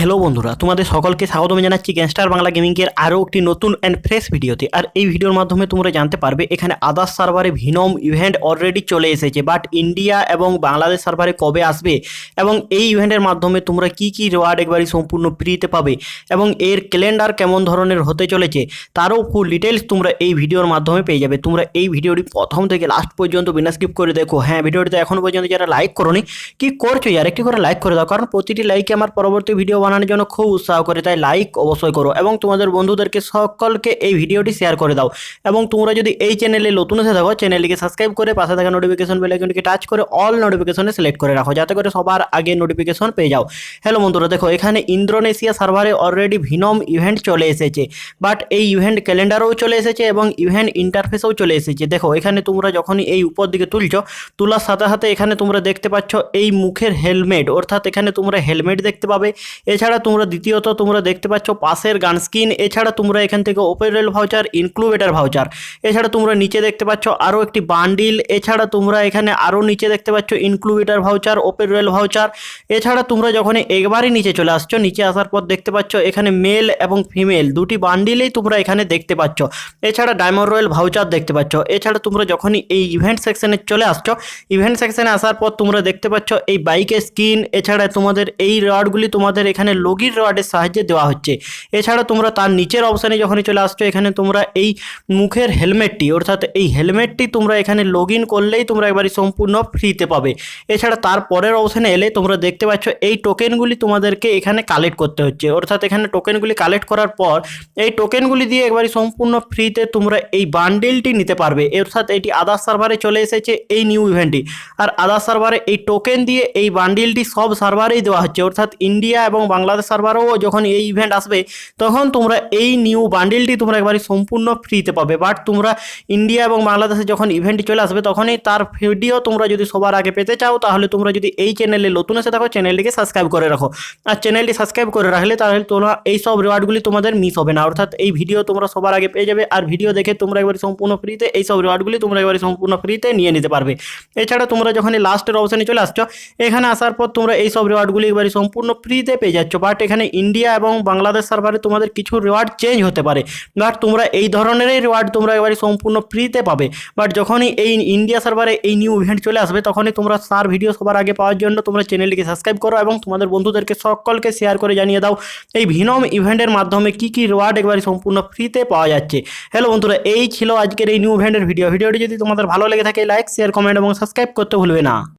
Hello বন্ধুরা, তোমাদের সকলকে স্বাগতম জানাচ্ছি গ্যাংস্টার বাংলা গেমিংয়ের আরও একটি নতুন অ্যান্ড ফ্রেশ ভিডিওতে। আর এই ভিডিওর মাধ্যমে তোমরা জানতে পারবে, এখানে আদার্স সার্ভারে ভিনম ইভেন্ট অলরেডি চলে এসেছে বাট ইন্ডিয়া এবং বাংলাদেশ সার্ভারে কবে আসবে? এবং এই ইভেন্টের মাধ্যমে তোমরা কি কি রেওয়ার্ড একবারই সম্পূর্ণ ফ্রিতে পাবে? এবং এর ক্যালেন্ডার কেমন ধরনের হতে চলেছে? তারও ফুল ডিটেলস তোমরা এই ভিডিওর মাধ্যমে পেয়ে যাবে। তোমরা এই ভিডিওটি প্রথম থেকে লাস্ট পর্যন্ত বিনা স্কিপ করে দেখো। হ্যাঁ ভিডিওটিতে এখনও পর্যন্ত যারা লাইক করোনি, কি করছ? আর একটি করে লাইক করে দাও, কারণ প্রতিটি লাইকে আমার পরবর্তী ভিডিও বানানোর জন্য খুব উৎসাহ করে, তাই লাইক অবশ্যই করো এবং তোমাদের বন্ধুদেরকে সকলকে এই ভিডিওটি শেয়ার করে দাও এবং তোমরা যদি এই চ্যানেলে নতুন এসে থাকো চ্যানেলটিকে সাবস্ক্রাইব করে পাশে থাকা নোটিফিকেশন বেল আইকনটিকে টাচ করে অল নোটিফিকেশনে সিলেক্ট করে রাখো, যাতে করে সবার আগে নোটিফিকেশন পেয়ে যাও। হ্যালো বন্ধুরা, দেখো এখানে ইন্দ্রোনেশিয়া সার্ভারে অলরেডি ভিনম ইভেন্ট চলে এসেছে বাট এই ইভেন্ট ক্যালেন্ডারও চলে এসেছে এবং ইভেন্ট ইন্টারফেসও চলে এসেছে। দেখো এখানে তোমরা যখনই এই উপর দিকে তুলছো, তোলার সাথে সাথে এখানে তোমরা দেখতে পাচ্ছ এই মুখের হেলমেট অর্থাৎ এখানে তোমরা হেলমেট দেখতে পাবে এছাড়া তোমরা দ্বিতীয়ত তোমরা দেখতে পাচ্ছ পাশের গান স্কিন, এছাড়া তোমরা এখান থেকে ওপেরেল ভাউচার ইনক্লুবেটার ভাউচার এছাড়া তোমরা নিচে দেখতে পাচ্ছ আরও একটি বান্ডিল এছাড়া তোমরা এখানে আরও নিচে দেখতে পাচ্ছ ইনক্লুবেটার ভাউচার ওপেরেল ভাউচার এছাড়া তোমরা যখন একবারই নিচে চলে আসছো, নিচে আসার পর দেখতে পাচ্ছ এখানে মেল এবং ফিমেল দুটি বান্ডিলেই তোমরা এখানে দেখতে পাচ্ছ। এছাড়া ডায়মন্ড রয়্যাল ভাউচার দেখতে পাচ্ছ। এছাড়া তোমরা যখনই এই ইভেন্ট সেকশনে চলে আসছো ইভেন্ট সেকশনে আসার পর তোমরা দেখতে পাচ্ছ এই বাইকের স্কিন এছাড়া তোমাদের এই রডগুলি তোমাদের এখানে লগির রডের সাহায্যে দেওয়া হচ্ছে। এছাড়া তোমরা তার নিচের অপশানে যখনই চলে আসছো, এখানে তোমরা এই মুখের হেলমেটটি অর্থাৎ এই হেলমেটটি তোমরা এখানে লগ করলেই তোমরা একবারই সম্পূর্ণ ফ্রিতে পাবে। এছাড়া তার পরের অপশানে এলে তোমরা দেখতে পাচ্ছ, এই টোকেনগুলি তোমাদেরকে এখানে কালেক্ট করতে হচ্ছে। অর্থাৎ এখানে টোকেনগুলি কালেক্ট করার পর, এই টোকেনগুলি দিয়ে একবারই সম্পূর্ণ ফ্রিতে তোমরা এই বান্ডেলটি নিতে পারবে। অর্থাৎ এটি আদার সার্ভারে চলে এসেছে, এই নিউ ইভেন্টটি আর আদার সার্ভারে এই টোকেন দিয়ে এই বান্ডিলটি সব সার্ভারেই দেওয়া হচ্ছে। অর্থাৎ ইন্ডিয়া এবং বাংলাদেশ সার্ভারও যখন এই ইভেন্ট আসবে, তখন তোমরা এই নিউ বান্ডিলটি তোমরা একবারে সম্পূর্ণ ফ্রিতে পাবে। বাট তোমরা ইন্ডিয়া এবং বাংলাদেশে যখন ইভেন্টটি চলে আসবে, তখনই তার ভিডিও তোমরা যদি সবার আগে পেতে চাও, তাহলে তোমরা যদি এই চ্যানেলে নতুন এসে থাকো চ্যানেলটিকে সাবস্ক্রাইব করে রাখো। আর চ্যানেলটি সাবস্ক্রাইব করে রাখলে তাহলে তোমরা এই সব রিওয়ার্ডগুলি তোমাদের মিস হবে না। অর্থাৎ এই ভিডিও তোমরা সবার আগে পেয়ে যাবে, আর ভিডিও দেখে তোমরা একবারে সম্পূর্ণ ফ্রিতে এই সব রিওয়ার্ডগুলি তোমরা একবারে সম্পূর্ণ ফ্রিতে নিয়ে নিতে পারবে। এছাড়া তোমরা যখন লাস্টের অপশানে চলে আসছো, এখানে আসার পর তোমরা এই সব রিওয়ার্ডগুলি একবারে সম্পূর্ণ ফ্রিতে পেয়ে যাচ্ছ। বাট এখানে ইন্ডিয়া এবং বাংলাদেশ সার্ভারে তোমাদের কিছু রিওয়ার্ড চেঞ্জ হতে পারে। বাট তোমরা এই ধরনেরই রিওয়ার্ড তোমরা একবারে সম্পূর্ণ ফ্রিতে পাবে। বাট যখনই এই ইন্ডিয়া সার্ভারে এই নিউ ইভেন্ট চলে আসবে, তখনই তোমরা সার ভিডিও সবার আগে পাওয়ার জন্য তোমরা চ্যানেলটিকে সাবস্ক্রাইব করো এবং তোমাদের বন্ধুদেরকে সকলকে শেয়ার করে জানিয়ে দাও, এই ভিনম ইভেন্টের মাধ্যমে কি কি রিওয়ার্ড একবারে সম্পূর্ণ ফ্রিতে পাওয়া যাচ্ছে। হ্যালো বন্ধুরা, এই ছিল আজকের এই নিউ ইভেন্টের ভিডিও ভিডিওটি যদি তোমাদের ভালো লেগে থাকে লাইক শেয়ার কমেন্ট এবং সাবস্ক্রাইব করতে ভুলবে না।